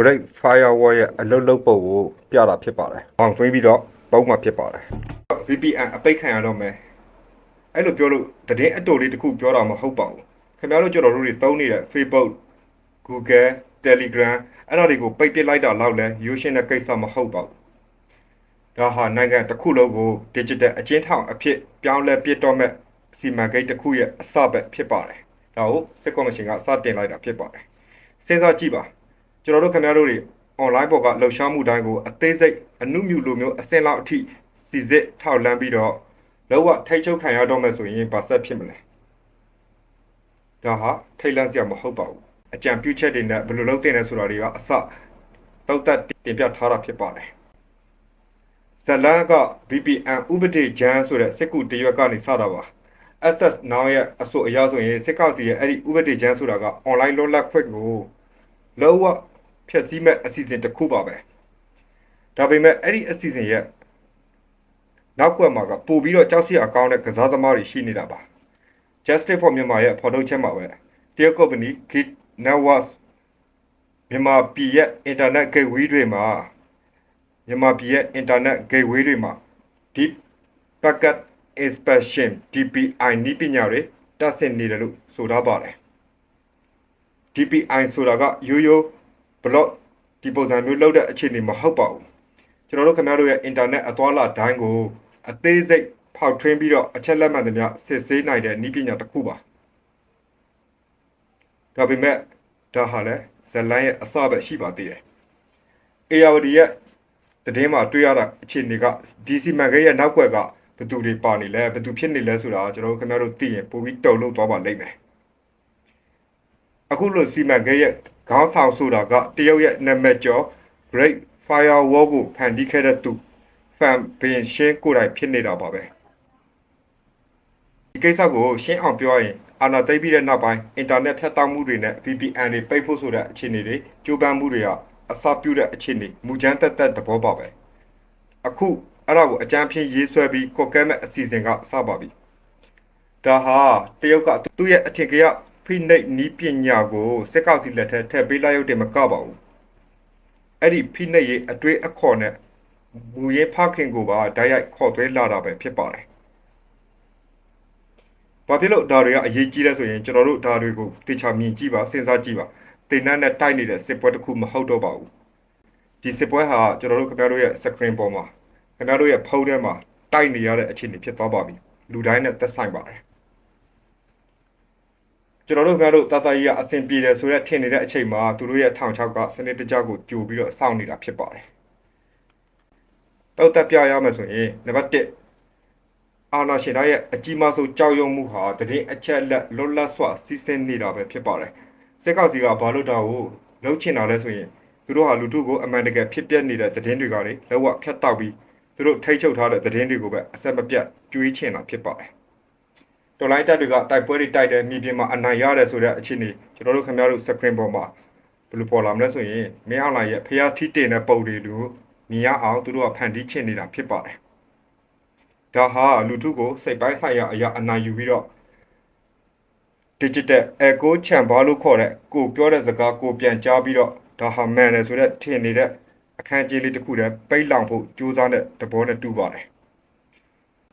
Great Firewall ရဲ့အလုပ်လုပ်ပုံကိုပြတာဖြစ်ပါတယ်။အောင်သွင်းပြီးတော့သုံးမှာဖြစ်ပါတယ်။ VPN အပိတ်ခံရတော့မယ်။အဲ့လိုပြောလို့တည်င်းအတူလေးတစ်ခုပြောတာမဟုတ်ပါဘူး။ခင်ဗျားတို့ကျွန်တော်တို့တွေသုံးနေတဲ့ Facebook Google Telegram အဲ့ဒါတွေကိုပိတ်ပစ်လိုက်တာလောက်လဲရိုးရှင်းတဲ့ကိစ္စမဟုတ်ပါဘူး။ဒါဟာနိုင်ငံတစ်ခုလုံးကို digital အချင်းထောင်အဖြစ်ပြောင်းလဲပြစ်တော့မဲ့စီမံကိန်းတစ်ခုရဲ့အစပဲဖြစ်ပါတယ်။ဒါကိုစစ်ကော်မရှင်ကစတင်လိုက်တာဖြစ်ပါတယ်။စဉ်းစားကြည့်ပါ ကျွန်တော်တို့ခင်ဗျားတို့တွေ online ပေါ်ကလှုပ်ရှားမှုတိုင်းကိုအသေးစိတ်အနုမြူလိုမျိုးအစင်လောက်အထိစီစစ်ထောက်လန်းပြီးတော့လောကထိတ်ချုပ်ခံရတော့မယ်ဆိုရင်ဘာဆက်ဖြစ်မလဲ။ဒါဟာထိတ်လန့်စရာမဟုတ်ပါဘူး။အကြံပြုချက်တွေနဲ့ဘယ်လိုလုပ်သင့်လဲဆိုတာတွေကအစတောက်တက်တင်ပြထားတာဖြစ်ပါတယ်။ဇလန်က VPN ဥပဒေကြမ်းဆိုတဲ့စစ်ကူတရွက်ကနေစတာပါ။ SS now ရဲ့အဆိုအရဆိုရင်စစ်ကောက်စီရဲ့အဲ့ဒီဥပဒေကြမ်းဆိုတာက online လွတ်လပ်ခွင့်ကိုလောက ဖျက်ဆီးမဲ့အစီအစဉ်တစ်ခုပါပဲ။ဒါပေမဲ့အဲ့ဒီအစီအစဉ်ရဲ့နောက်ကွယ်မှာကပို့ပြီးတော့ကြောက်စရာကောင်းတဲ့ကစားသမားတွေရှိနေတာပါ။ Justice for Myanmar ရဲ့ဖော်ထုတ်ချက်မှာပဲတရုတ်ကုမ္ပဏီ Git Networks မြန်မာပြည်ရဲ့ internet gateway တွေမှာမြန်မာပြည်ရဲ့ internet gateway တွေမှာ deep packet inspection DPI နည်းပညာတွေတက်ဆင်နေတယ်လို့ဆိုထားပါတယ် DPI ဆိုတာကရိုးရိုး block ဒီပုံစံမျိုးလောက်တဲ့အခြေအနေမဟုတ်ပါဘူးကျွန်တော်တို့ခင်ဗျားတို့ရဲ့ internet အသွားလာတိုင်းကိုအသေးစိတ်ဖောက်ထွင်းပြီးတော့အချက်လက်မှန်သမျှစစ်ဆေးနိုင်တဲ့နည်းပညာတစ်ခုပါဒါပေမဲ့ဒါဟာလည်းဇလန်ရဲ့အစပဲရှိပါသေးတယ် ARD ရဲ့တည်င်းမှာတွေ့ရတာအခြေအနေက DC မန်ဂရဲ့နောက်ွက်ကဘယ်သူတွေပါနေလဲဘယ်သူဖြစ်နေလဲဆိုတာကျွန်တော်တို့ခင်ဗျားတို့သိရင်ပိုပြီးတုံလို့သွားပါလိမ့်မယ်အခုလိုစီမံကိန်းရဲ့ ခေါင်းဆောင်ဆိုတာကတရုတ်ရဲ့နာမည်ကျော် Great Firewall ကိုဖန်တီးခဲ့တဲ့သူဖန်ဘင်ရှင်းကိုယ်တိုင်ဖြစ်နေတာပါပဲဒီကိစ္စကိုရှင်းအောင်ပြောရင်အာဏာသိမ်းပြီးတဲ့နောက်ပိုင်းအင်တာနက်ဖြတ်တောက်မှုတွေနဲ့ VPN တွေပိတ်ဖို့ဆိုတဲ့အခြေအနေတွေကြိုးပမ်းမှုတွေကအစပြုတဲ့အခြေအနေမူချမ်းတက်တက်သဘောပါပဲအခုအဲ့ဒါကိုအကြမ်းဖျင်းရေးဆွဲပြီးကော့ကဲမဲ့အစီအစဉ်ကစပါပြီဒါဟာတရုတ်ကသူ့ရဲ့အထင်ကရ ဖိနှိပ်နီးပညာကိုစစ်ကောက်စီလက်ထက်ထည့်ပေးလိုက်ရုံတည်းမကပါဘူးအဲ့ဒီဖိနှိပ်ရေးအတွေးအခေါ်နဲ့မူရင်းဖခင်ကိုပါဓာတ်ရိုက်ခေါ်သွဲလာတာပဲဖြစ်ပါတယ်ဘာဖြစ်လို့ဒါတွေကအရေးကြီးလဲဆိုရင်ကျွန်တော်တို့ဒါတွေကိုတေချာမြင်ကြည့်ပါစဉ်းစားကြည့်ပါတင်နန်းနဲ့တိုက်နေတဲ့စစ်ပွဲတစ်ခုမဟုတ်တော့ပါဘူးဒီစစ်ပွဲဟာကျွန်တော်တို့ခင်ဗျားတို့ရဲ့ screen ပေါ်မှာခင်ဗျားတို့ရဲ့ဖုန်းထဲမှာတိုက်နေရတဲ့အခြေအနေဖြစ်သွားပါပြီလူတိုင်းနဲ့သက်ဆိုင်ပါတယ် ကျွန်တော်တို့ခင်ဗျားတို့တာတာကြီးကအဆင်ပြေတယ်ဆိုရက်ထင်နေတဲ့အချိန်မှာသူတို့ရဲ့ထောင်ချောက်ကစနစ်တကျကိုကြိုပြီးတော့စောင့်နေတာဖြစ်ပါတယ်တော့တက်ပြရမယ်ဆိုရင်နံပါတ်1အာနာရှင်တိုင်းရဲ့အကြီးမားဆုံးကြောက်ရွံ့မှုဟာတရင်အချက်လက်လွတ်လပ်စွာစီးဆင်းနေတာပဲဖြစ်ပါတယ်စစ်ကောက်စီကဘာလို့တာကိုလှုပ်ချင်တာလဲဆိုရင်သူတို့ဟာလူထုကိုအမှန်တကယ်ဖြစ်ပျက်နေတဲ့သတင်းတွေကလေလောကဖြတ်တောက်ပြီးသူတို့ထိတ်ချုပ်ထားတဲ့သတင်းတွေကိုပဲအဆက်မပြတ်ကြွေးချင်တာဖြစ်ပါတယ် တော်လိုင်းတက်တွေကတိုက်ပွဲတွေတိုက်တယ်မြေပြင်မှာအနိုင်ရတယ်ဆိုတဲ့အခြေအနေကျွန်တော်တို့ခင်ဗျားတို့ screen ပေါ်မှာဘယ်လိုပေါ်လာမလဲဆိုရင်မင်းအောင်လိုင်ရဲ့ဖျားထီးတင်တဲ့ပုံတွေလူမြင်ရအောင်သူတို့ကဖန်တီးချင်နေတာဖြစ်ပါတယ်ဒါဟာလူထုကိုစိတ်ပိုင်းဆိုင်ရာအရာအနိုင်ယူပြီးတော့ digital echo chamber လို့ခေါ်တဲ့ကိုပြောတဲ့စကားကိုပြန်ကြားပြီးတော့ဒါဟာမှန်တယ်ဆိုတဲ့ထင်နေတဲ့အခန်းကြီးလေးတစ်ခုတည်းပိတ်လောင်ဖို့ကြိုးစားတဲ့သဘောနဲ့တူပါတယ်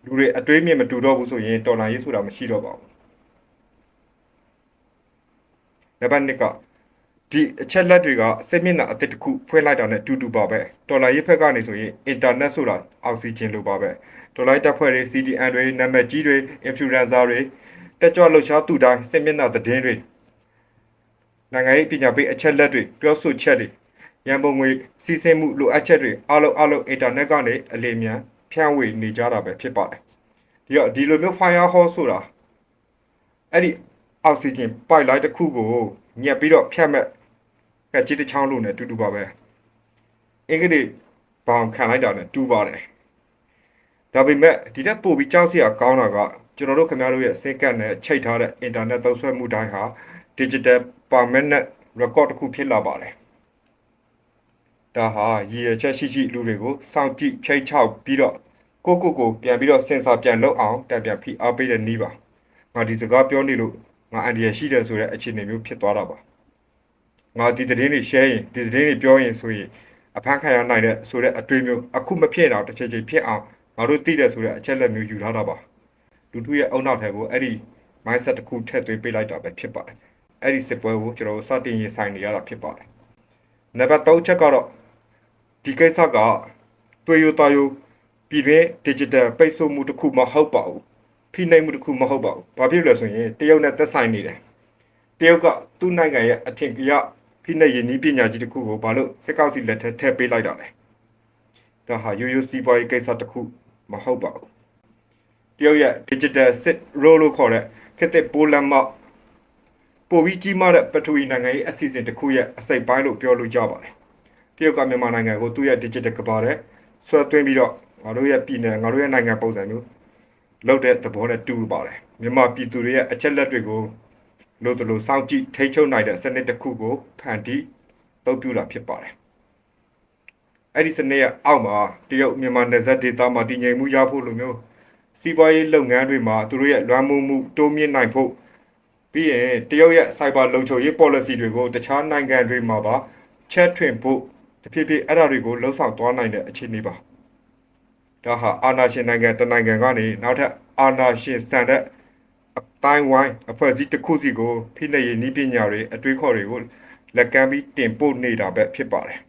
လူတွေအတွေးမြင်မတူတော့ဘူးဆိုရင်တော်လန်ရေးဆိုတာမရှိတော့ပါဘူးနံပါတ်1ကဒီအချက်လက်တွေကစစ်မျက်နှာအသစ်တစ်ခုဖွင့်လိုက်တာနဲ့တူတူပါပဲတော်လိုင်းရေးဖက်ကနေဆိုရင်အင်တာနက်ဆိုတာအောက်ဆီဂျင်လိုပါပဲတော်လိုင်းတပ်ဖွဲ့တွေ CDN တွေနာမည်ကြီးတွေ influencer တွေတက်ကြွလှုပ်ရှားသူတိုင်းစစ်မျက်နှာသတင်းတွေနိုင်ငံရေးပညာပေးအချက်လက်တွေပြောဆိုချက်တွေရန်ပုံငွေစီးဆင်းမှုလိုအပ်ချက်တွေအလုံးအလုံးအင်တာနက်ကနေအလင်းမြန် ဖြန့်ဝေနေကြတာပဲဖြစ်ပါတယ်ဒီတော့ဒီလိုမျိုး firehose ဆိုတာအဲ့ဒီအောက်ဆီဂျင်ပိုက်လိုင်းတစ်ခုကိုညက်ပြီးတော့ဖြတ်မဲ့ကကြီးတစ်ချောင်းလို့နဲ့တူတူပါပဲအင်္ဂလိပ်ဘောင်ခံလိုက်တာနဲ့တူပါတယ်ဒါပေမဲ့ဒီတက်ပို့ပြီးကြောက်စရာကောင်းတာကကျွန်တော်တို့ခင်ဗျားတို့ရဲ့စင်ကတ်နဲ့ချိတ်ထားတဲ့ internet သုံးစွဲမှုတိုင်းဟာ digital permanent record တစ်ခုဖြစ်လာပါတယ် ဒါဟာရည်ရချက်ရှိရှိလူတွေကိုစောင့်ကြည့်ချိတ်ချောက်ပြီးတော့ကိုကိုကိုပြန်ပြီးတော့စင်ဆာပြန်လုပ်အောင်တံပြန်ဖိအားပေးတဲ့နည်းပါငါဒီစကားပြောနေလို့ငါအန်ဒီရရှိတယ်ဆိုတဲ့အခြေအနေမျိုးဖြစ်သွားတာပါငါဒီသတင်းတွေ share ရင်ဒီသတင်းတွေပြောရင်ဆိုရင်အဖမ်းခံရနိုင်တဲ့ဆိုတဲ့အတွေ့အမျိုးအခုမဖြစ်တော့တစ်ချိန်ချိန်ဖြစ်အောင်ငါတို့သိတယ်ဆိုတဲ့အချက်လက်မျိုးယူထားတာပါလူတို့ရဲ့အုံနောက်ထဲကိုအဲ့ဒီ mindset တစ်ခုထည့်သွင်းပေးလိုက်တာပဲဖြစ်ပါတယ်အဲ့ဒီစစ်ပွဲကိုကျွန်တော်တို့စတင်ရင်ဆိုင်နေရတာဖြစ်ပါတယ်နံပါတ်3ချက်ကတော့ ဒီကိစ္စကတွေ့ရတာယူပြည်တွင်း digital ပိတ်ဆို့မှုတစ်ခုမဟုတ်ပါဘူးဖိနှိပ်မှုတစ်ခုမဟုတ်ပါဘူးဘာဖြစ်လို့လဲဆိုရင်တရုတ်နဲ့သက်ဆိုင်နေတယ်တရုတ်ကသူ့နိုင်ငံရဲ့အထင်ကြီးဖိနှိပ်ရည်နည်းပညာကြီးတစ်ခုကိုဘာလို့စစ်ကောက်စီလက်ထက်ထည့်ပေးလိုက်တာလဲဒါဟာရိုးရိုးစီးပွားရေးကိစ္စတစ်ခုမဟုတ်ပါဘူးတရုတ်ရဲ့ digital sit role လို့ခေါ်တဲ့ခေတ်သစ်ပိုးလမ်းမောက်ပိုပြီးကြီးမားတဲ့ပထဝီနိုင်ငံရေးအစီအစဉ်တစ်ခုရဲ့အစိတ်ပိုင်းလို့ပြောလို့ရပါတယ် တရုတ်ကမြန်မာနိုင်ငံကိုသူ့ရဲ့ digital ကဘာတဲ့ဆွဲသွင်းပြီးတော့ငါတို့ရဲ့ပြည်နယ်ငါတို့ရဲ့နိုင်ငံပုံစံမျိုးလောက်တဲ့သဘောနဲ့တူပါတယ်မြန်မာပြည်သူတွေရဲ့အချက်လက်တွေကိုလို့တလို့စောင့်ကြည့်ထိန်းချုပ်နိုင်တဲ့စနစ်တစ်ခုကိုဖန်တီးအသုံးပြုတာဖြစ်ပါတယ်အဲ့ဒီစနစ်ရဲ့အောက်မှာတရုတ်မြန်မာနယ်စပ်ဒေသမှာတည်ငြိမ်မှုရဖို့လိုမျိုးစီးပွားရေးလုပ်ငန်းတွေမှာသူတို့ရဲ့လွှမ်းမိုးမှုတိုးမြင့်နိုင်ဖို့ပြီးရင်တရုတ်ရဲ့ cyber လုံခြုံရေး policy တွေကိုတခြားနိုင်ငံတွေမှာပါချက်ထွင်ဖို့ တဖြည်းဖြည်းအဲ့ဒါတွေကိုလှုံ့ဆော်သွားနိုင်တဲ့အခြေအနေပါဒါဟာအာဏာရှင်နိုင်ငံတစ်နိုင်ငံကနေနောက်ထပ်အာဏာရှင်ဆန်တဲ့အတိုင်းဝိုင်းအဖွဲ့အစည်းတစ်ခုစီကိုဖိနှိပ်ရေးနည်းပညာတွေအတွေးခေါ်တွေကိုလက်ကမ်းပြီးတင်ပို့နေတာပဲဖြစ်ပါတယ်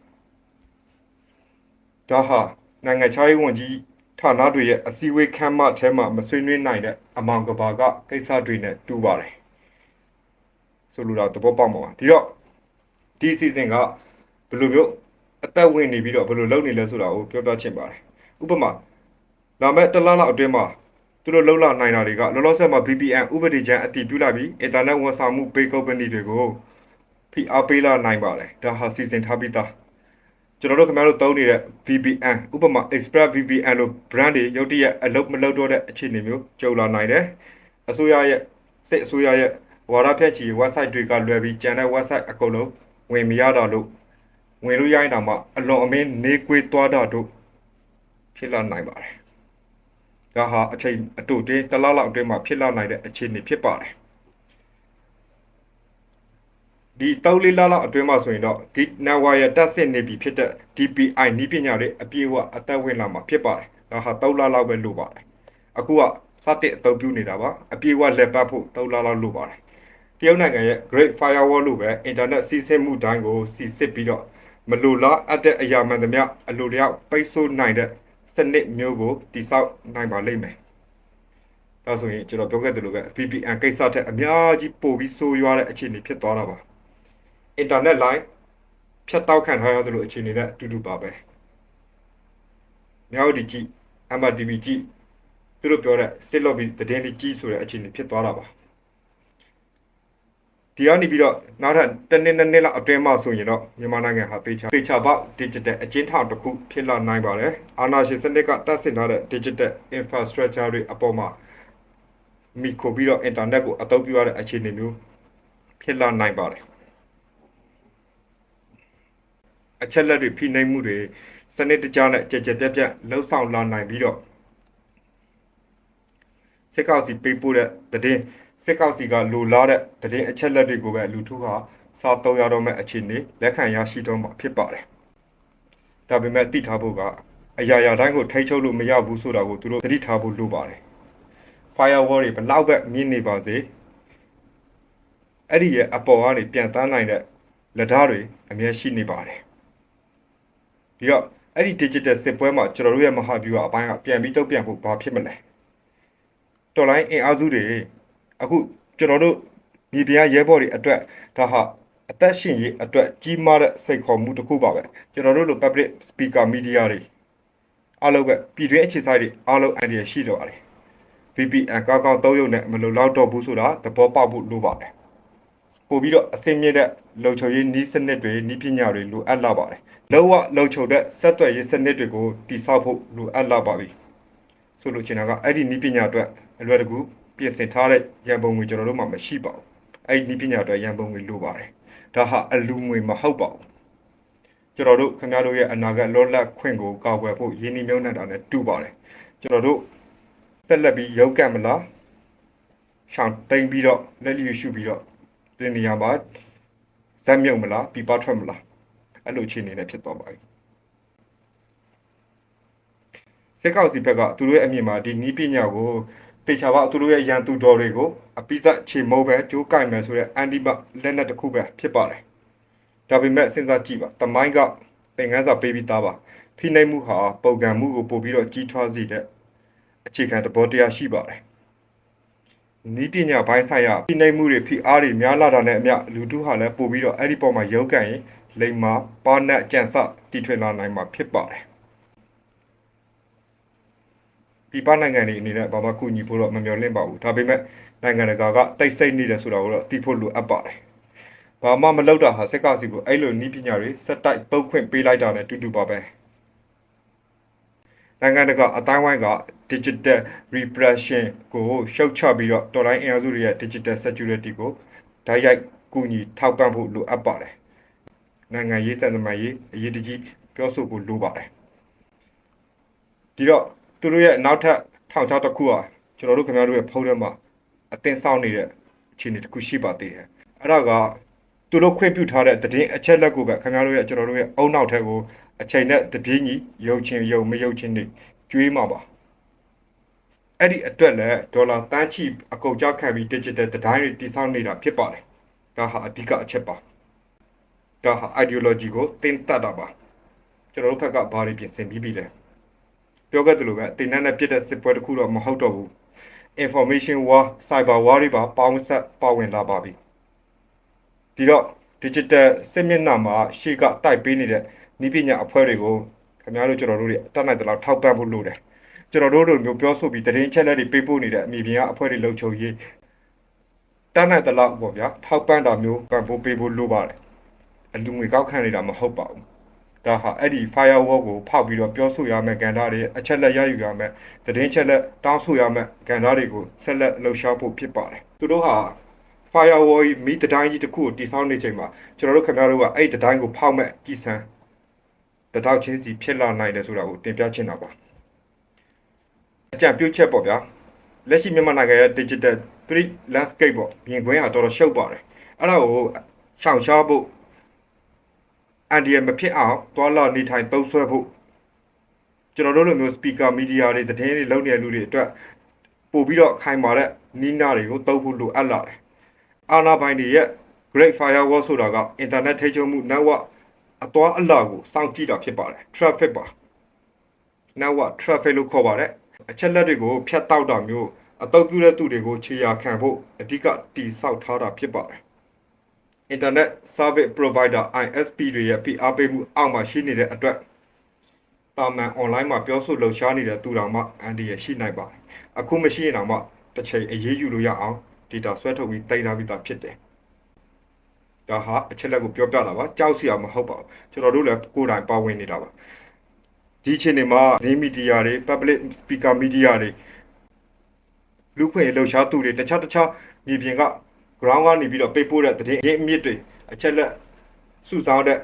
ဒါဟာနိုင်ငံခြားရေးဝန်ကြီးဌာနတွေရဲ့အစည်းအဝေးခန်းမထဲမှာမဆွေးနွေးနိုင်တဲ့အမောင်ကဘာကကိစ္စတွေနဲ့တူပါတယ်ဆိုလိုတာသဘောပေါက်မှာပါဒီတော့ဒီအစီအစဉ်ကဘယ်လိုမျိုး အသက်ဝင်နေပြီးတော့ဘယ်လိုလုပ်နေလဲဆိုတာကိုပြောပြချင်ပါတယ်ဥပမာလာမယ့်တစ်လလောက်အတွင်းမှာသူတို့လှုပ်လာနိုင်တာတွေကလောလောဆယ်မှာ VPN ဥပဒေချမ်းအတည်ပြုလိုက်ပြီးအင်တာနက်ဝန်ဆောင်မှုပေးကုမ္ပဏီတွေကိုဖိအားပေးလာနိုင်ပါတယ်ဒါဟာစီစဉ်ထားပြီးသားကျွန်တော်တို့ခင်ဗျားတို့သုံးနေတဲ့ VPN ဥပမာ Express VPN လို့ brand တွေရုတ်တရက်အလုပ်မလုပ်တော့တဲ့အခြေအနေမျိုးကြုံလာနိုင်တယ်အစိုးရရဲ့စစ်အစိုးရရဲ့ဝါဒဖြန့်ချီ website တွေကလွယ်ပြီးကျန်တဲ့ website အကုန်လုံးဝင်မရတော့လို့ ဝင်လို့ရရင်တောင်မှအလွန်အမင်းနေကွေးသွားတာတို့ဖြစ်လာနိုင်ပါတယ်ဒါဟာအချိန်အတူတင်းတစ်လလောက်အတွင်းမှာဖြစ်လာနိုင်တဲ့အခြေအနေဖြစ်ပါတယ်ဒီတောက်လေးလလောက်အတွင်းမှာဆိုရင်တော့ Git Network ရဲ့တက်ဆင့်နေပြီဖြစ်တဲ့ DPI နည်းပညာတွေအပြည့်အဝအသက်ဝင်လာမှာဖြစ်ပါတယ်ဒါဟာ3လလောက်ပဲလိုပါတယ်အခုကစတင်အသုံးပြုနေတာပါအပြည့်အဝလက်ပတ်ဖို့3လလောက်လိုပါတယ်တရုတ်နိုင်ငံရဲ့ Great Firewall လို့ပဲအင်တာနက်စီးဆင်းမှုတိုင်းကိုစီစစ်ပြီးတော့ မလိုလားအပ်တဲ့အရာမှန်သမျှအလိုတယောက်ပိတ်ဆို့နိုင်တဲ့စနစ်မျိုးကိုတိစောက်နိုင်ပါလိမ့်မယ်။ဒါဆိုရင်ကျွန်တော်ပြောခဲ့သလိုပဲ VPN ကိစ္စထက်အများကြီးပိုပြီးဆိုးရွားတဲ့အခြေအနေဖြစ်သွားတာပါ။ internet line ဖြတ်တောက်ခံထားရသလိုအခြေအနေနဲ့အတူတူပါပဲ။မြောက်ဒီကြည့် MRTV ကြည့်သူတို့ပြောတဲ့စစ်လော့ဘီသတင်းလေးကြည့်ဆိုတဲ့အခြေအနေဖြစ်သွားတာပါ။ ဒီကနေပြီးတော့နောက်ထပ်တစ်နှစ်နှစ်နှစ်လောက်အတွင်းမှာဆိုရင်တော့မြန်မာနိုင်ငံဟာတေချာတေချာပေါက် digital အကျဉ်းထောင်တစ်ခုဖြစ်လာနိုင်ပါတယ်အာဏာရှင်စနစ်ကတက်ဆင်ထားတဲ့ digital infrastructure တွေအပေါ်မှာမိခိုပြီးတော့ internet ကိုအသုံးပြုရတဲ့အခြေအနေမျိုးဖြစ်လာနိုင်ပါတယ်အချက်လက်တွေဖိနှိပ်မှုတွေစနစ်တကျနဲ့ကြကြပြတ်ပြတ်လှုပ်ဆောင်လာနိုင်ပြီးတော့စစ်ကောက်စီပေးပို့တဲ့တဲ့ စစ်ကောက်စီကလူလာတဲ့တည်င်းအချက်လက်တွေကိုပဲလူထုဟာစားသုံးရတော့မဲ့အခြေအနေလက်ခံရရှိတော့မှာဖြစ်ပါတယ်။ဒါပေမဲ့သိထားဖို့ကအရာရာတိုင်းကိုထိချုပ်လို့မရဘူးဆိုတာကိုသူတို့သတိထားဖို့လိုပါတယ်။ firewall တွေဘလောက်ပဲမြင့်နေပါစေအဲ့ဒီရဲ့အပေါ်ကနေပြန်တန်းနိုင်တဲ့လက်ဓာတ်တွေအမြဲရှိနေပါတယ်။ပြီးတော့အဲ့ဒီ digital စစ်ပွဲမှာကျွန်တော်တို့ရဲ့မဟာဗျူဟာအပိုင်းကပြန်ပြီးတုတ်ပြန်ဖို့ဘာဖြစ်မလဲ။တော်လိုင်းအင်အားစုတွေ အခုကျွန်တော်တို့မြေပြရဲဘော်တွေအတွက်ဒါဟာအသက်ရှင်ရေးအတွက်ကြီးမားတဲ့စိတ်ခေါ်မှုတစ်ခုပါပဲကျွန်တော်တို့လို public speaker media တွေအားလုံးပဲပြည်တွင်းအခြေစိုက်တွေအားလုံး idea ရှိတော့ပါတယ် VPN ကောင်းကောင်းသုံးရုံနဲ့မလုံလောက်တော့ဘူးဆိုတာသဘောပေါက်ဖို့လိုပါတယ်ပို့ပြီးတော့အစင်းမြင့်တဲ့လုံခြုံရေးနည်းစနစ်တွေနည်းပညာတွေလိုအပ်လာပါတယ်လောကလုံခြုံတဲ့ဆက်သွယ်ရေးစနစ်တွေကိုတည်ဆောက်ဖို့လိုအပ်လာပါပြီဆိုလိုချင်တာကအဲ့ဒီနည်းပညာအတွက်အလွယ်တကူ ပြင်ဆင်ထားတဲ့ရန်ပုံငွေကျွန်တော်တို့မှမရှိပါဘူးအဲ့ဒီနည်းပညာအတွက်ရန်ပုံငွေလိုပါတယ်ဒါဟာအလူငွေမဟုတ်ပါဘူးကျွန်တော်တို့ခင်ဗျားတို့ရဲ့အနာဂတ်လောလတ်ခွင့်ကိုကာကွယ်ဖို့ရင်းနှီးမြှုပ်နှံတာနဲ့တူပါတယ်ကျွန်တော်တို့ဆက်လက်ပြီးရုပ်ကံမလားရှောင်းတိန်ပြီးတော့လက်လျူရှုပြီးတော့ဒီနေရာမှာစဇက်မြုပ်မလားပြပထွက်မလားအဲ့လိုအခြေအနေနဲ့ဖြစ်သွားပါပြီစစ်ကောက်စီဘက်ကသူတို့ရဲ့အမြင်မှာဒီနီးပညာကို တေချာပါသူတို့ရဲ့ရန်သူတော်တွေကိုအပိသက်ချေမုံပဲကြိုးကင်မယ်ဆိုတဲ့အန်ဒီမလက်နက်တစ်ခုပဲဖြစ်ပါတယ်ဒါပေမဲ့စဉ်းစားကြည့်ပါတမိုင်းကသင်ခန်းစာပေးပြီးသားပါဖိနှိပ်မှုဟာပုံကံမှုကိုပို့ပြီးတော့ကြီးထွားစေတဲ့အခြေခံသဘောတရားရှိပါတယ်နီးပညာဘိုင်းဆိုင်ရာဖိနှိပ်မှုတွေဖိအားတွေများလာတာနဲ့အမျှလူထုဟာလည်းပို့ပြီးတော့အဲ့ဒီပေါ်မှာရုန်းကန်ရင်လိမ်မာပါနတ်ကြံစတီထွင်လာနိုင်မှာဖြစ်ပါတယ် ပြည်ပနိုင်ငံတွေအနေနဲ့ဘာမှကူညီဖို့တော့မမျှော်လင့်ပါဘူးဒါပေမဲ့နိုင်ငံတကာကတိတ်ဆိတ်နေတယ်ဆိုတာကိုတော့သိဖို့လိုအပ်ပါတယ်ဘာမှမလုပ်တာဟာစက်ကစီကိုအဲ့လိုနီးပညာတွေစက်တိုက်သုံးခွင့်ပေးလိုက်တာနဲ့တူတူပါပဲနိုင်ငံတကာအတိုင်းဝိုင်းက digital repression ကိုရှုတ်ချပြီးတော့တော်လိုင်းအင်အားစုတွေရဲ့ digital security ကိုဓာတ်ရိုက်ကူညီထောက်ပံ့ဖို့လိုအပ်ပါတယ်နိုင်ငံရေးတန်တမာရေးအရေးတကြီးပြောဆိုဖို့လိုပါတယ်ဒီတော့ သူတို့ရဲ့နောက်ထပ်ထောင်ချောက်တစ်ခုဟာကျွန်တော်တို့ခင်ဗျားတို့ရဲ့ဖုန်းထဲမှာအသင်ဆောင်နေတဲ့အခြေအနေတစ်ခုရှိပါသေးတယ်အဲ့ဒါကသူတို့ခွင့်ပြုထားတဲ့တည်င်းအချက်လက်ကိုပဲခင်ဗျားတို့ရဲ့ကျွန်တော်တို့ရဲ့အုံနောက်ထက်ကိုအချိန်နဲ့တပြေးညီရုပ်ချင်းရုပ်မရုပ်ချင်းတွေကျွေးမှာပါအဲ့ဒီအတွက်လည်းဒေါ်လာတန်းချီအကုန်ကြခံပြီး digital တိုင်းတွေတည်ဆောက်နေတာဖြစ်ပါတယ်ဒါဟာအဓိကအချက်ပါဒါဟာ ideology ကိုတင်တတ်တာပါကျွန်တော်တို့ဘက်ကဘာတွေပြင်ဆင်ပြီးပြီလဲ ပြောခဲ့သလိုပဲတင်နန်းနဲ့ပြစ်တဲ့စစ်ပွဲတစ်ခုတော့မဟုတ်တော့ဘူး information war cyber war တွေပါပေါင်းဆက်ပါဝင်လာပါပြီဒီတော့ digital စစ်မျက်နှာမှာရှေ့ကတိုက်ပေးနေတဲ့ဤပညာအဖွဲ့တွေကိုခင်ဗျားတို့ကျွန်တော်တို့တွေတတ်နိုင်တဲ့လောက်ထောက်ပံ့ဖို့လိုတယ်ကျွန်တော်တို့တို့မျိုးပြောဆိုပြီးတရင်ချက်လက်တွေပေးပို့နေတဲ့အမိပြင်ကအဖွဲ့တွေလှုပ်ချုပ်ရေးတတ်နိုင်တဲ့လောက်ပေါ့ဗျာထောက်ပံ့တာမျိုးပံ့ပိုးပေးဖို့လိုပါတယ်အလူငွေကောက်ခံနေတာမဟုတ်ပါဘူး ဒါဟာအဲ့ဒီ firewall ကိုဖောက်ပြီးတော့ပြောဆိုရမယ့်ကဏ္ဍတွေအချက်လက်ရယူရမယ့်သတင်းချက်လက်တောင်းဆိုရမယ့်ကဏ္ဍတွေကိုဆက်လက်လှုပ်ရှားဖို့ဖြစ်ပါတယ်သူတို့ဟာ firewall မိတတိုင်းကြီးတစ်ခုကိုတည်ဆောက်နေချိန်မှာကျွန်တော်တို့ခင်ဗျားတို့ကအဲ့ဒီတတိုင်းကိုဖောက်မဲ့ကြည်စံတတောက်ချင်းစီဖြစ်လာနိုင်တယ်ဆိုတာကိုတင်ပြချင်တာပါအကြံပြုချက်ပေါ့ဗျာလက်ရှိမြန်မာနိုင်ငံရဲ့ digital 3 landscape ပေါ့မြင်ကွင်းဟာတော်တော်ရှုပ်ပါတယ်အဲ့ဒါကိုရှောင်ရှားဖို့ အန်ဒီရမဖြစ်အောင်တွာလာနေထိုင်သုံးဆွဲဖို့ကျွန်တော်တို့လိုမျိုး speaker media တွေသတင်းတွေလုပ်နေတဲ့လူတွေအတွက်ပို့ပြီးတော့ခိုင်မာတဲ့နီးနာတွေကိုတုံးဖို့လိုအပ်လာတယ်အာနာပိုင်တွေရဲ့ Great Firewall ဆိုတာက internet ထိချုပ်မှု network အသွားအလာကိုစောင့်ကြည့်တာဖြစ်ပါတယ် traffic ပါ network traffic လို့ခေါ်ပါတယ်အချက်လက်တွေကိုဖြတ်တောက်တာမျိုးအတုပ်ပြုတဲ့သူတွေကိုခြေရာခံဖို့အဓိကတိဆောက်ထားတာဖြစ်ပါတယ် internet service provider ISP တွေရဲ့ဖိအားပေးမှုအောက်မှာရှိနေတဲ့အတွက်တာမန် online မှာပြောဆိုလှုပ်ရှားနေတဲ့သူတော်မှအန်ဒီရရှိနိုင်ပါတယ်အခုမရှိရင်တော့မှတစ်ချိန်အရေးယူလို့ရအောင် data ဆွဲထုတ်ပြီးတင်ထားပြီးသားဖြစ်တယ်ဒါဟာအချက်လက်ကိုပြောပြတာပါကြောက်စရာမဟုတ်ပါဘူးကျွန်တော်တို့လည်းကိုယ်တိုင်ပါဝင်နေတာပါဒီအချိန်တွေမှာဒီမီဒီယာတွေ public speaker media တွေလူခွင့်လှုပ်ရှားသူတွေတခြားတခြားမြေပြင်က ground ကနေပြီးတော့ပေးပို့တဲ့သတင်းရင်းအမြစ်တွေအချက်လက်စုဆောင်းတဲ့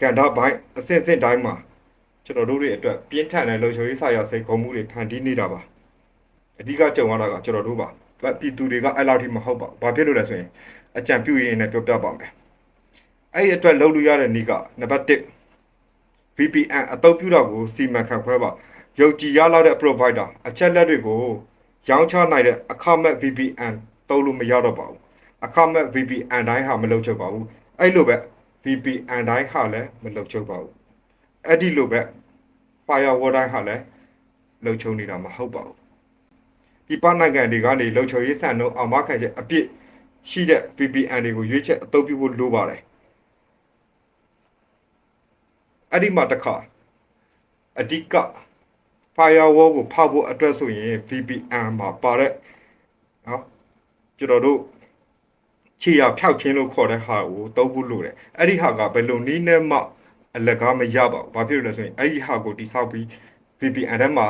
ကဏ္ဍပိုင်းအစစ်စစ်တိုင်းမှာကျွန်တော်တို့တွေအတွက်ပြင်းထန်တဲ့လုံခြုံရေးဆိုင်ရာစိတ်ခေါ်မှုတွေဖန်တီးနေတာပါအဓိကကြုံရတာကကျွန်တော်တို့ပါပြည်သူတွေကအဲ့လောက်ထိမဟုတ်ပါဘူးဘာဖြစ်လို့လဲဆိုရင်အကြံပြုရင်းနဲ့ပြောပြပါမယ်အဲ့ဒီအတွက်လုပ်လို့ရတဲ့နည်းကနံပါတ်1 VPN အသုံးပြုတာကိုစီမံခန့်ခွဲပါယုံကြည်ရလောက်တဲ့ provider အချက်လက်တွေကိုရောင်းချနိုင်တဲ့အခမဲ့ VPN သုံးလို့မရတော့ပါဘူး အခမဲ့ VPN တိုင်းဟာမလုပ်ချုပ်ပါဘူးအဲ့လိုပဲ VPN တိုင်းဟာလည်းမလုပ်ချုပ်ပါဘူးအဲ့ဒီလိုပဲ firewall တိုင်းဟာလည်းလုံခြုံနေတာမဟုတ်ပါဘူးဒီပနိုင်ငံတွေကနေလုံခြုံရေးဆန်တော့အောင်မခံချက်အပြစ်ရှိတဲ့ VPN တွေကိုရွေးချက်အသုံးပြုဖို့လိုပါတယ်အဲ့ဒီမှာတစ်ခါအဓိက firewall ကိုဖောက်ဖို့အတွက်ဆိုရင် VPN မှာပါတဲ့နော်ကျွန်တော်တို့ ခြေရဖြောက်ချင်းလို့ခေါ်တဲ့ဟာကိုသုံးဖို့လိုတယ်အဲ့ဒီဟာကဘယ်လိုနည်းနဲ့မှအလကားမရပါဘူးဘာဖြစ်လို့လဲဆိုရင်အဲ့ဒီဟာကိုတိဆောက်ပြီး VPN ထဲမှာ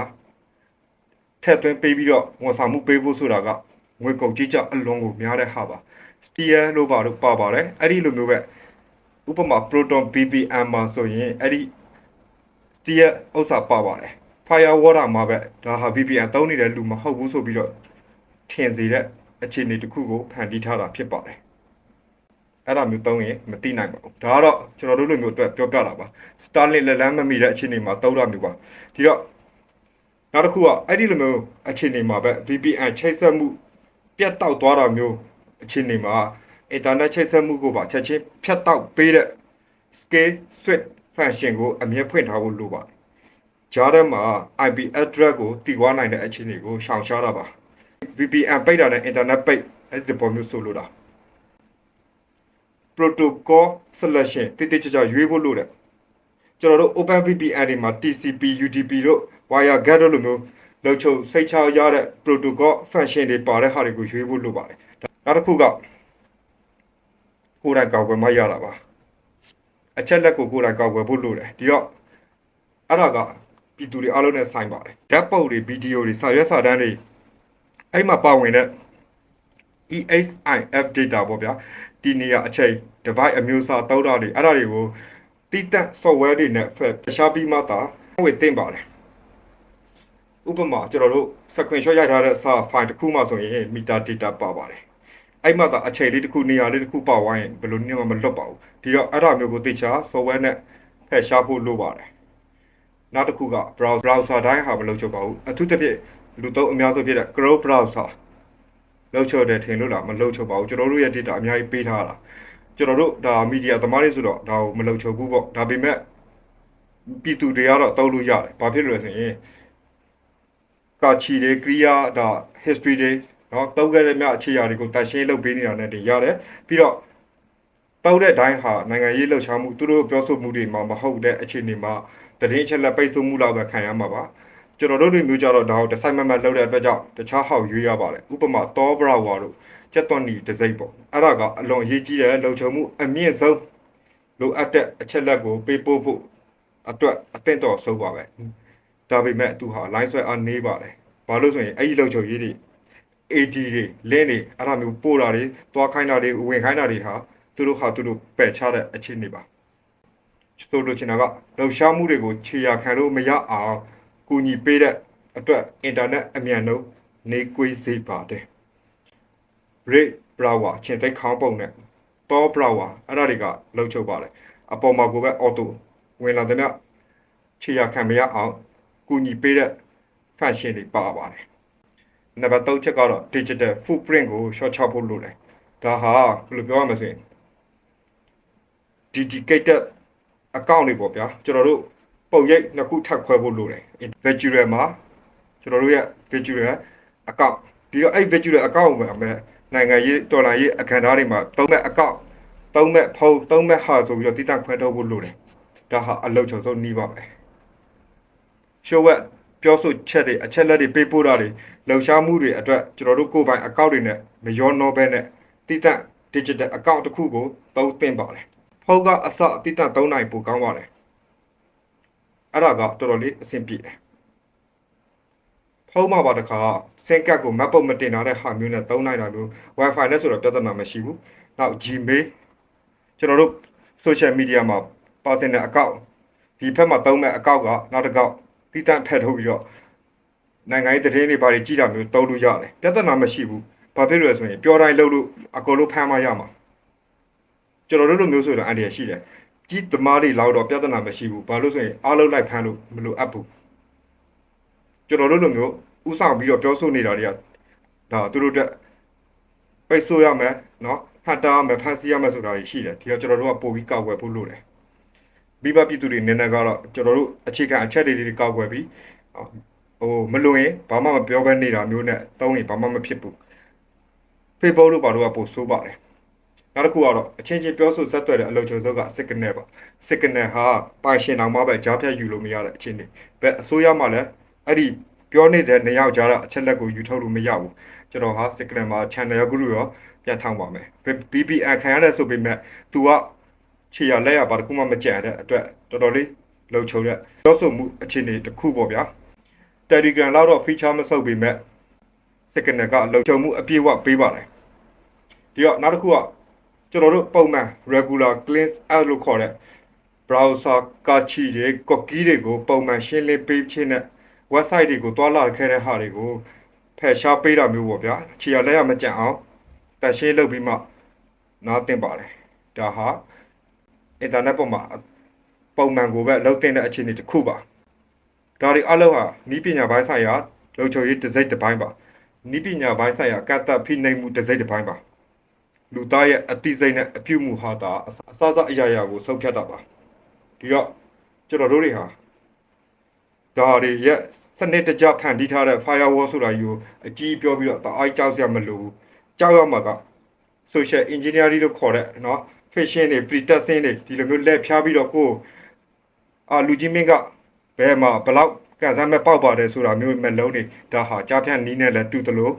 ထည့်သွင်းပေးပြီးတော့ဝန်ဆောင်မှုပေးဖို့ဆိုတာကငွေကုန်ကြီးကြအလွန်ကိုများတဲ့ဟာပါ steer လို့ပါတော့ပါပါတယ်အဲ့ဒီလိုမျိုးပဲဥပမာ proton VPN မှာဆိုရင်အဲ့ဒီ steer ဥစ္စာပါပါတယ် firewall မှာပဲဒါဟာ VPN သုံးနေတဲ့လူမဟုတ်ဘူးဆိုပြီးတော့ထင်စေတဲ့ အခြေအနေတစ်ခုကိုဖန်တီးထားတာဖြစ်ပါတယ်အဲ့ဒါမျိုးသုံးရင်မသိနိုင်ပါဘူးဒါကတော့ကျွန်တော်တို့လိုမျိုးအတွက်ပြောပြတာပါ Starlink လက်လန်းမမီတဲ့အခြေအနေမှာသုံးတာမျိုးပါဒီတော့နောက်တစ်ခုကအဲ့ဒီလိုမျိုးအခြေအနေမှာပဲ VPN ချိတ်ဆက်မှုပြတ်တောက်သွားတာမျိုးအခြေအနေမှာ internet ချိတ်ဆက်မှုကိုပါချက်ချင်းဖြတ်တောက်ပေးတဲ့ scale switch function ကိုအမြဲဖွင့်ထားဖို့လိုပါတယ်ကြားထဲမှာ IP address ကိုတည်သွားနိုင်တဲ့အခြေအနေကိုရှောင်ရှားတာပါ VPN ပိတ်တာနဲ့ internet ပိတ်အဲ့ဒီပုံမျိုးဆိုလိုတာ protocol selection တိတိကျကျရွေးဖို့လိုတယ်ကျွန်တော်တို့ OpenVPN တွေမှာ TCP UDP တို့ WireGuard တို့လိုမျိုးလောက်ချုပ်စိတ်ချရတဲ့ protocol function တွေပါတဲ့ဟာတွေကိုရွေးဖို့လိုပါတယ်နောက်တစ်ခုကကိုယ်တိုင်ကောက်ွယ်မှရတာပါအချက်လက်ကိုကိုယ်တိုင်ကောက်ွယ်ဖို့လိုတယ်ဒီတော့အဲ့ဒါကပြည်သူတွေအားလုံးနဲ့ဆိုင်ပါတယ်ဓာတ်ပုံတွေဗီဒီယိုတွေစာရွက်စာတမ်းတွေ အဲ့မှာပါဝင်တဲ့ EXIF data ပေါ့ဗျာဒီနေရာအချိန် device အမျိုးအစားတောက်တာတွေအဲ့ဒါတွေကိုတိတက် software တွေနဲ့ဖက်ရှားပြီးမှသာဝေတင်ပါတယ်ဥပမာကျွန်တော်တို့ screenshot ရိုက်ထားတဲ့စာ file တစ်ခုမှဆိုရင် meter data ပါပါတယ်အဲ့မှသာအချိန်လေးတစ်ခုနေရာလေးတစ်ခုပါဝိုင်းရင်ဘယ်လိုနည်းမှမလွတ်ပါဘူးဒီတော့အဲ့ဒါမျိုးကိုသိချာ software နဲ့ဖက်ရှားဖို့လိုပါတယ်နောက်တစ်ခုက browser browser တိုင်းဟာမလုပ်ချပါဘူးအထူးသဖြင့် လူသုံးအများဆုံးဖြစ်တဲ့ Chrome browser လောက်ချော်တယ်ထင်လို့လားမလောက်ချော်ပါဘူးကျွန်တော်တို့ရဲ့ data အများကြီးပေးထားတာကျွန်တော်တို့ဒါမီဒီယာသမားတွေဆိုတော့ဒါကိုမလောက်ချော်ဘူးပေါ့ဒါပေမဲ့ပြည်သူတွေကတော့တောက်လို့ရတယ်ဘာဖြစ်လို့လဲဆိုရင်ကာချီတွေကရိယာဒါ history တွေနော်တောက်ခဲ့တဲ့မြအခြေရာတွေကိုတန်ရှင်းလုပ်ပေးနေတာနဲ့တင်ရတယ်ပြီးတော့တောက်တဲ့တိုင်းဟာနိုင်ငံရေးလှုပ်ရှားမှုသူတို့ပြောဆိုမှုတွေမှာမဟုတ်တဲ့အခြေအနေမှာတည်င်းအချက်လက်ပိတ်ဆို့မှုလောက်ပဲခံရမှာပါ ကျွန်တော်တို့တွေမျိုးကြတော့ဒါကိုတစ်ဆိုင်မမတ်လောက်တဲ့အတွက်ကြောင့်တခြားဟောက်ရွေးရပါတယ်ဥပမာတောဘရာဝါတို့ကျက်သွန်နီတစ်စိမ့်ပေါ့အဲ့ဒါကအလွန်အရေးကြီးတဲ့လုံခြုံမှုအမြင့်ဆုံးလိုအပ်တဲ့အချက်လက်ကိုပေးပို့ဖို့အတွက်အသင့်တော်ဆုံးပါပဲဒါပေမဲ့သူဟာ line ဆွဲအားနေပါတယ်ဘာလို့ဆိုရင်အဲ့ဒီလုံခြုံရေးတွေ AD တွေ link တွေအဲ့ဒါမျိုးပို့တာတွေတွားခိုင်းတာတွေဝင်ခိုင်းတာတွေဟာသူတို့ဟာသူတို့ပယ်ချတဲ့အခြေအနေပါဆိုလိုချင်တာကလှုပ်ရှားမှုတွေကိုခြေရာခံလို့မရအောင် ကူညီပေးတဲ့အတွက်အင်တာနက်အမြန်နှုန်းနေကွေးစေပါတယ် Break Browser ချင်းသိခေါင်းပုံနဲ့တော Browser အဲ့ဒါတွေကလှုပ်ချုပ်ပါတယ်အပေါ်မှာကိုပဲ auto ဝင်လာတဲ့မြခြေရခံမရအောင်ကူညီပေးတဲ့ function တွေပါပါတယ်နံပါတ်3ချက်ကတော့ digital footprint ကို short ချဖို့လိုတယ်ဒါဟာဘယ်လိုပြောရမလဲဆိုရင် dedicated account တွေပေါ့ဗျာကျွန်တော်တို့ ပုံရိပ်နှစ်ခုထပ်ခွဲဖို့လိုတယ် virtual မှာကျွန်တော်တို့ရဲ့ virtual account ဒီတော့အဲ့ virtual account မှာမယ်နိုင်ငံရေးတော်လှန်ရေးအခမ်းအနားတွေမှာသုံးမဲ့ account သုံးမဲ့ဖုန်းသုံးမဲ့ဟာဆိုပြီးတော့တိတခွဲထုတ်ဖို့လိုတယ်ဒါဟာအလုပ်ချုံဆုံးနှီးပါပဲရှုပ်ဝက်ပြောဆိုချက်တွေအချက်လက်တွေပေးပို့တာတွေလှုပ်ရှားမှုတွေအတွက်ကျွန်တော်တို့ကိုယ်ပိုင် account တွေနဲ့မရောနှောပဲနဲ့တိတ digital account တစ်ခုကိုသုံးသင့်ပါတယ်ဖုန်းကအစတိတသုံးနိုင်ပိုကောင်းပါတယ် အဲ့ဒါကတော်တော်လေးအဆင်ပြေတယ်ဖုန်းမှာပါတခါစင်ကတ်ကိုမတ်ပုတ်မတင်ထားတဲ့ဟာမျိုးနဲ့သုံးနိုင်တာမျိုး Wi-Fi နဲ့ဆိုတော့ပြဿနာမရှိဘူးနောက် Gmail ကျွန်တော်တို့ social media မှာ personal account ဒီဖက်မှာသုံးမဲ့ account ကနောက်တစ်ခေါက်တိတန့်ဖက်ထုတ်ပြီးတော့နိုင်ငံရေးသတင်းတွေဘာတွေကြည့်တာမျိုးသုံးလို့ရတယ်ပြဿနာမရှိဘူးဘာဖြစ်လို့လဲဆိုရင်ပြောတိုင်းလုပ်လို့အကုန်လုံးဖမ်းမရမှာကျွန်တော်တို့လိုမျိုးဆိုတော့အန်ဒီရရှိတယ် ကြီးသမားတွေလောက်တော့ပြဿနာမရှိဘူးဘာလို့ဆိုရင်အားလုံးလိုက်ဖမ်းလို့မလိုအပ်ဘူးကျွန်တော်တို့လိုမျိုးဥဆောင်ပြီးတော့ပြောဆိုနေတာတွေကဒါသူတို့တက်ပိတ်ဆို့ရမယ်နော်ဟတ်တာရမယ်ဖန်ဆီးရမယ်ဆိုတာတွေရှိတယ်ဒီတော့ကျွန်တော်တို့ကပို့ပြီးကောက်ွယ်ဖို့လိုတယ်မိဘပြည်သူတွေနည်းနည်းကတော့ကျွန်တော်တို့အခြေခံအချက်တွေတွေကောက်ွယ်ပြီးဟိုမလွန်ရင်ဘာမှမပြောဘဲနေတာမျိုးနဲ့တောင်းရင်ဘာမှမဖြစ်ဘူး Facebook တို့ဘာလို့ကပို့ဆိုးပါတယ် နောက်တစ်ခုကတော့အချင်းချင်းပြောဆိုဆက်သွယ်တဲ့အလုပ်ချုပ်စုပ်က signal ပါ signal ဟာပိုင်ရှင်တော်မှပဲကြားဖြတ်ယူလို့မရတဲ့အခြေအနေဘယ်အစိုးရမှလည်းအဲ့ဒီပြောနေတဲ့နေရာကြားတဲ့အချက်လက်ကိုယူထုတ်လို့မရဘူးကျွန်တော်ဟာ signal မှာ channel group ရောပြန်ထောင်ပါမယ် BBN ခံရတဲ့ဆိုပေမဲ့ तू ကခြေရလက်ရပါတခုမှမကြံတဲ့အတွက်တော်တော်လေးလုံချုံတဲ့ပြောဆိုမှုအခြေအနေတစ်ခုပေါ့ဗျာ Telegram လောက်တော့ feature မဆုပ်ပေမဲ့ signal ကလုံချုံမှုအပြည့်အဝပေးပါတယ်ဒီတော့နောက်တစ်ခုက ကျွန်တော်တို့ပုံမှန် regular clean out လို့ခေါ်တဲ့ browser ကာချီတွေ cookie တွေကိုပုံမှန်ရှင်းလင်းပေးခြင်းနဲ့ website တွေကိုတွာလာခဲ့တဲ့ဟာတွေကိုဖယ်ရှားပေးတာမျိုးပေါ့ဗျာခြေရလက်ရမကြံအောင်တန်ရှင်းလုပ်ပြီးမှနားတင်ပါတယ်ဒါဟာအင်တာနက်ပေါ်မှာပုံမှန်ကိုပဲလုံးတင်တဲ့အခြေအနေတစ်ခုပါဒါတွေအလုံးဟာဤပညာပိုင်းဆိုင်ရာလုံခြုံရေးတစ်စိတ်တစ်ပိုင်းပါဤပညာပိုင်းဆိုင်ရာကတ္တဖိနှိပ်မှုတစ်စိတ်တစ်ပိုင်းပါ လူသားရဲ့အတိစိတ်နဲ့အပြုမှုဟာတာအစအစအရာရာကိုဆုံးဖြတ်တာပါဒီတော့ကျွန်တော်တို့တွေဟာ ဒါတွေရဲ့စနစ်တကျဖန်တီးထားတဲ့ firewall ဆိုတာယူအကြီးပြောပြီးတော့တအားကြောက်စရာမလိုဘူးကြောက်ရမှာက social engineering လို့ခေါ်တဲ့เนาะ phishing တွေ pretexting တွေဒီလိုမျိုးလက်ဖြားပြီးတော့ကိုယ်အာလူကြီးမင်းကဘယ်မှာဘယ်လောက်ကန်ဆန်းမဲ့ပေါက်ပါတယ်ဆိုတာမျိုးမလုံးနေဒါဟာကြားဖြန့်နီးနဲ့လည်းတူတယ်လို့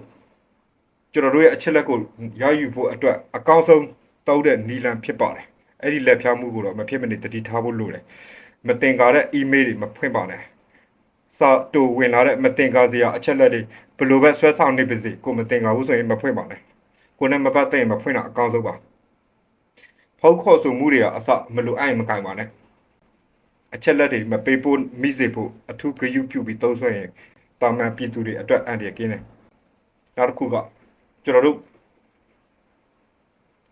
ကျွန်တော်တို့ရဲ့အချက်လက်ကိုရယူဖို့အတွက်အကောင်းဆုံးတောက်တဲ့နီလန်ဖြစ်ပါတယ်အဲ့ဒီလက်ဖြားမှုကိုတော့မဖြစ်မနေတတိထားဖို့လိုတယ်မတင်ကားတဲ့ email တွေမဖွင့်ပါနဲ့စာတူဝင်လာတဲ့မတင်ကားစရာအချက်လက်တွေဘယ်လိုပဲဆွဲဆောင်နေပါစေကိုမတင်ကားဘူးဆိုရင်မဖွင့်ပါနဲ့ကိုနဲ့မပတ်သက်ရင်မဖွင့်တာအကောင်းဆုံးပါဖောက်ခေါ်ဆိုမှုတွေကအစမလိုအပ်ရင်မကင်ပါနဲ့အချက်လက်တွေမပေးဖို့မိစေဖို့အထူးဂရုပြုပြီးသုံးဆွဲရင်တာမန်ပြည်သူတွေအတွက်အန္တရာယ်ကင်းတယ်နောက်တစ်ခုက ကျွန်တော်တို့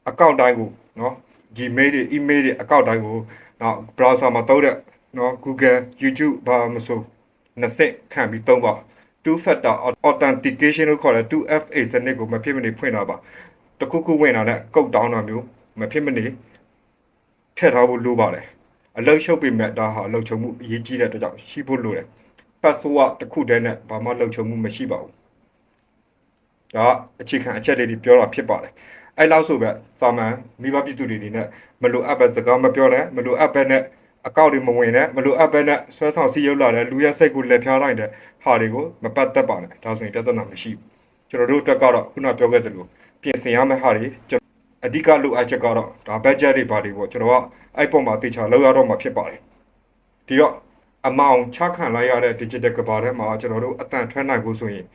အကောင့်တိုင်းကိုနော် Gmail တွေ email တွေအကောင့်တိုင်းကိုနောက် browser မှာသုံးတဲ့နော် Google YouTube ဘာမဆိုနှစ်ဆင့်ခံပြီးသုံးပါ two factor authentication လို့ခေါ်တဲ့ 2FA စနစ်ကိုမဖြစ်မနေဖွင့်တာပါတခုခုဝင်တာနဲ့ကုတ်တောင်းတာမျိုးမဖြစ်မနေထည့်ထားဖို့လိုပါတယ်အလုပ်ရှုပ်ပေမဲ့ဒါဟာအလုပ်ချုံမှုအရေးကြီးတဲ့အတွက်ကြောင့်ရှိဖို့လိုတယ် password တစ်ခုတည်းနဲ့ဘာမှလုပ်ချုံမှုမရှိပါဘူး ဒါကအခြေခံအချက်လေးတွေပြောတာဖြစ်ပါတယ်အဲ့လောက်ဆိုပဲသာမန်မိဘပြည်သူတွေအနေနဲ့မလိုအပ်ပဲစကားမပြောနဲ့မလိုအပ်ပဲနဲ့အကောင့်တွေမဝင်နဲ့မလိုအပ်ပဲနဲ့ဆွဲဆောင်စီးရုပ်လာတဲ့လူရဲ့စိတ်ကိုလက်ဖြားလိုက်တဲ့ဟာတွေကိုမပတ်သက်ပါနဲ့ဒါဆိုရင်ပြဿနာမရှိဘူးကျွန်တော်တို့အတွက်ကတော့ခုနပြောခဲ့သလိုပြင်ဆင်ရမယ့်ဟာတွေကျွန်တော်အဓိကလိုအပ်ချက်ကတော့ဒါ budget တွေပါတွေပေါ့ကျွန်တော်ကအဲ့ပုံမှာတေချာလောက်ရတော့မှာဖြစ်ပါတယ်ဒီတော့အမောင်ချခံလိုက်ရတဲ့ digital ကဘာထဲမှာကျွန်တော်တို့အတန်ထွက်နိုင်ဖို့ဆိုရင်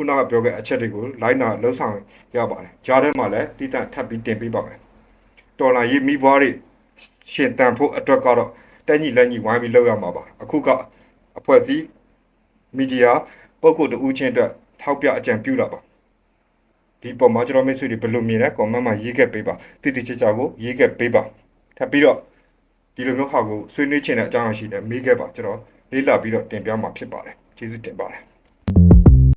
ခုနကပြောခဲ့အချက်တွေကိုလိုက်နာလှုပ်ဆောင်ရပါတယ်။ကြားထဲမှာလည်းတည်တံ့ထပ်ပြီးတင်ပေးပါမယ်။တော်လာရေးမိဘွားတွေရှင်တန်ဖို့အတွက်ကတော့တက်ညီလက်ညီဝိုင်းပြီးလုပ်ရမှာပါ။အခုကအဖွဲ့အစည်းမီဒီယာပုံကိုယ်တူးချင်းအတွက်ထောက်ပြအကြံပြုတာပါ။ဒီပုံမှာကျွန်တော်မိတ်ဆွေတွေဘယ်လိုမြင်လဲ comment မှာရေးခဲ့ပေးပါ။တည်တည်ချာချာကိုရေးခဲ့ပေးပါ။ထပ်ပြီးတော့ဒီလိုမျိုးဟာကိုဆွေးနွေးချင်တဲ့အကြောင်းအရာရှိတယ်မေးခဲ့ပါကျွန်တော်လေးလာပြီးတော့တင်ပြမှာဖြစ်ပါတယ်။ကျေးဇူးတင်ပါတယ်။